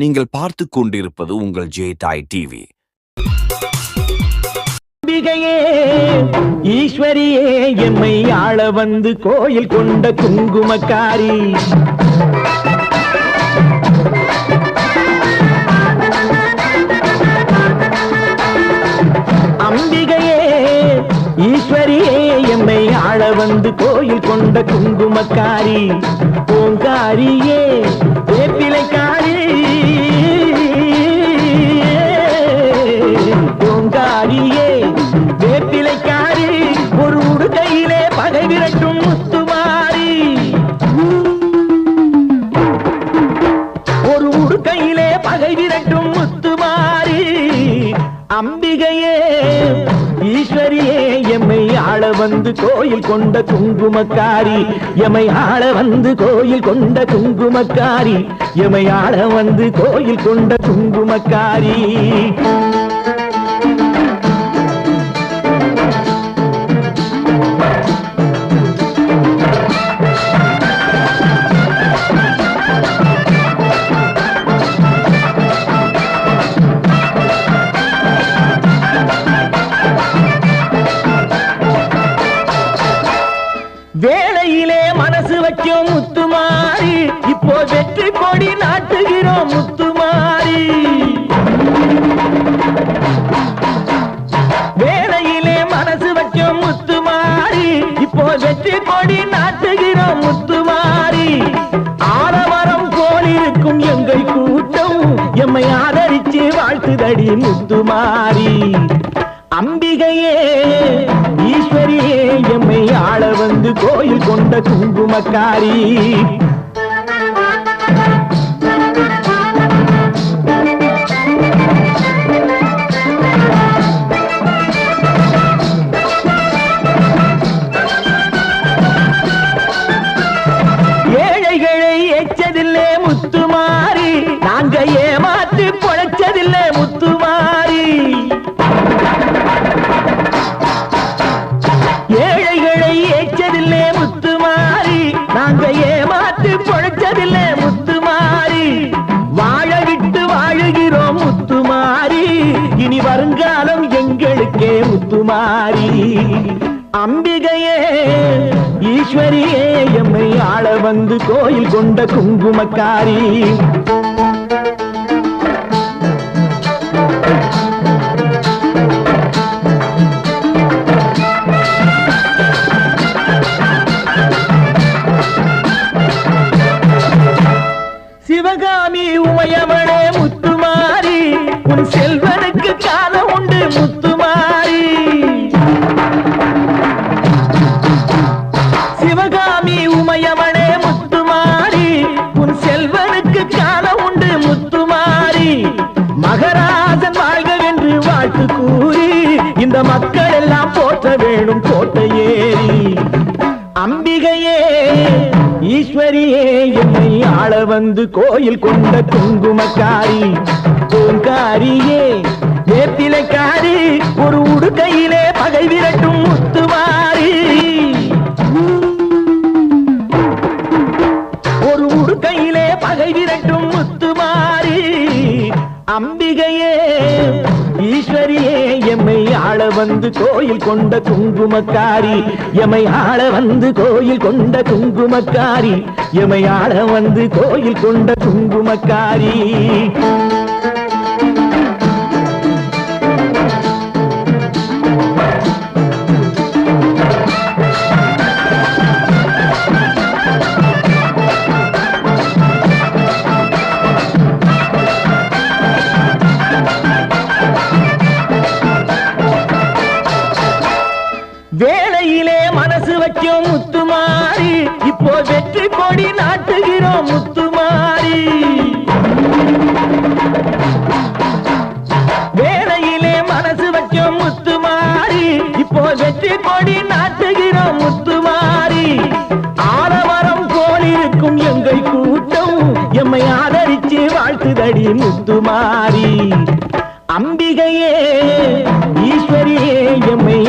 நீங்கள் பார்த்து கொண்டிருப்பது உங்கள் ஜே தாய் டிவி. அம்பிகையே ஈஸ்வரியே எம்மை ஆள வந்து கோயில் கொண்ட குங்குமக்காரி. அம்பிகையே ஈஸ்வரியே எம்மை ஆள வந்து கோயில் கொண்ட குங்குமக்காரி. பூங்காரியே வேப்பிலைக்காரி அம்பிகையே ஈஸ்வரியே எம்மை ஆள வந்து கோயில் கொண்ட குங்குமக்காரி. எமை ஆள வந்து கோயில் கொண்ட குங்குமக்காரி. எமை ஆள வந்து கோயில் கொண்ட குங்குமக்காரி. வெற்றி கொடி நாட்டுகிறோம் முத்துமாரி. வேலையிலே மனசு வச்சோம் முத்துமாரி. இப்போ வெற்றி கொடி நாட்டுகிறோம் முத்துமாரி. ஆரவரம் போலிருக்கும் எங்கள் கூட்டம். எம்மை ஆதரிச்சு வாழ்த்துதடி முத்துமாரி. அம்பிகையே ஈஸ்வரியே எம்மை ஆள வந்து கோயில் கொண்ட குங்குமக்காரி. நாங்க ஏமாத்தி பொழைச்சதில்லை முத்துமாரி வாழ விட்டு வாழுகிறோம் முத்து மாறி. இனி வருங்காலம் எங்களுக்கே முத்து மாறி. அம்பிகையே ஈஸ்வரியே எம்மை ஆள வந்து கோயில் கொண்ட குங்குமக்காரி. செல்வனுக்கு காலம் உண்டு முத்துமாரி சிவகாமி உமையவனே முத்துமாரி உன் செல்வனுக்கு காலம் உண்டு முத்துமாரி மகராஜன் வாழ்க வாழ்கவென்று வாழ்த்து கூறி இந்த மக்கள் எல்லாம் போற்ற வேணும் கோட்டை ஏறி அம்பிகையே ஈஸ்வரியே என்னை ஆள வந்து கோயில் கொண்ட குங்குமக்காரி. பூங்காரியே வேப்பிலைக்காரி ஒரு உடுக்கையிலே பகை விரட்டும் முத்துவாரி வந்து கோயில் கொண்ட குங்குமக்காரி. எமை ஆள வந்து கோயில் கொண்ட குங்குமக்காரி. எமை ஆள வந்து கோயில் கொண்ட குங்குமக்காரி. முத்துமாரி இப்போ வெற்றி கொடி நாட்டுகிறோம் முத்துமாரி. வேலையிலே மனசு வச்சோம் முத்துமாரி இப்போ வெற்றி கொடி நாட்டுகிறோம் முத்துமாரி. ஆரவரம் போலிருக்கும் எங்கள் கூட்டம் எம்மை ஆதரிச்சு வாழ்த்துதடி முத்துமாரி. அம்பிகையே ஈஸ்வரியே எம்மை